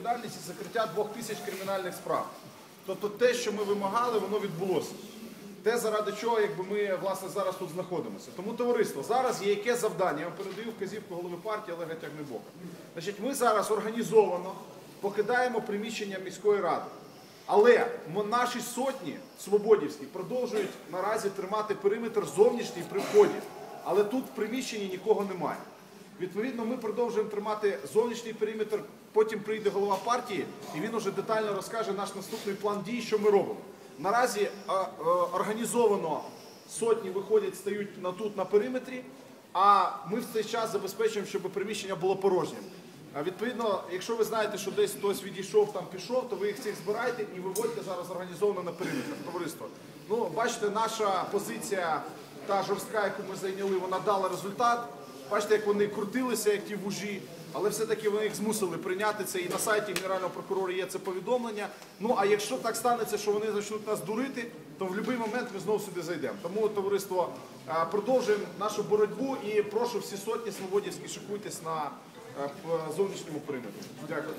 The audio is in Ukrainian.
відповідальність і закриття двох тисяч кримінальних справ. Тобто те, що ми вимагали, воно відбулося. Те, заради чого якби ми власне зараз тут знаходимося. Тому товариство, зараз є яке завдання. Я вам передаю вказівку голови партії Олега Тягнебока. Значить, ми зараз організовано покидаємо приміщення міської ради. Але наші сотні свободівські продовжують наразі тримати периметр зовнішній при вході. Але тут в приміщенні нікого немає. Відповідно, ми продовжуємо тримати зовнішній периметр. Потім прийде голова партії, і він уже детально розкаже наш наступний план дій, що ми робимо. Наразі е, організовано сотні виходять, стають на тут на периметрі. А ми в цей час забезпечуємо, щоб приміщення було порожнім. Відповідно, якщо ви знаєте, що десь хтось відійшов, там пішов, то ви їх всіх збирайте і виводьте зараз організовано на периметр. Товариство. Ну, бачите, наша позиція, та жорстка, яку ми зайняли, вона дала результат. Бачите, як вони крутилися, як ті вужі, але все-таки вони їх змусили прийняти це. І на сайті Генерального прокурора є це повідомлення. Ну а якщо так станеться, що вони почнуть нас дурити, то в будь-який момент ми знову сюди зайдемо. Тому товариство продовжуємо нашу боротьбу і прошу всі сотні свободівські шикуйтесь на е, зовнішньому периметрі. Дякую.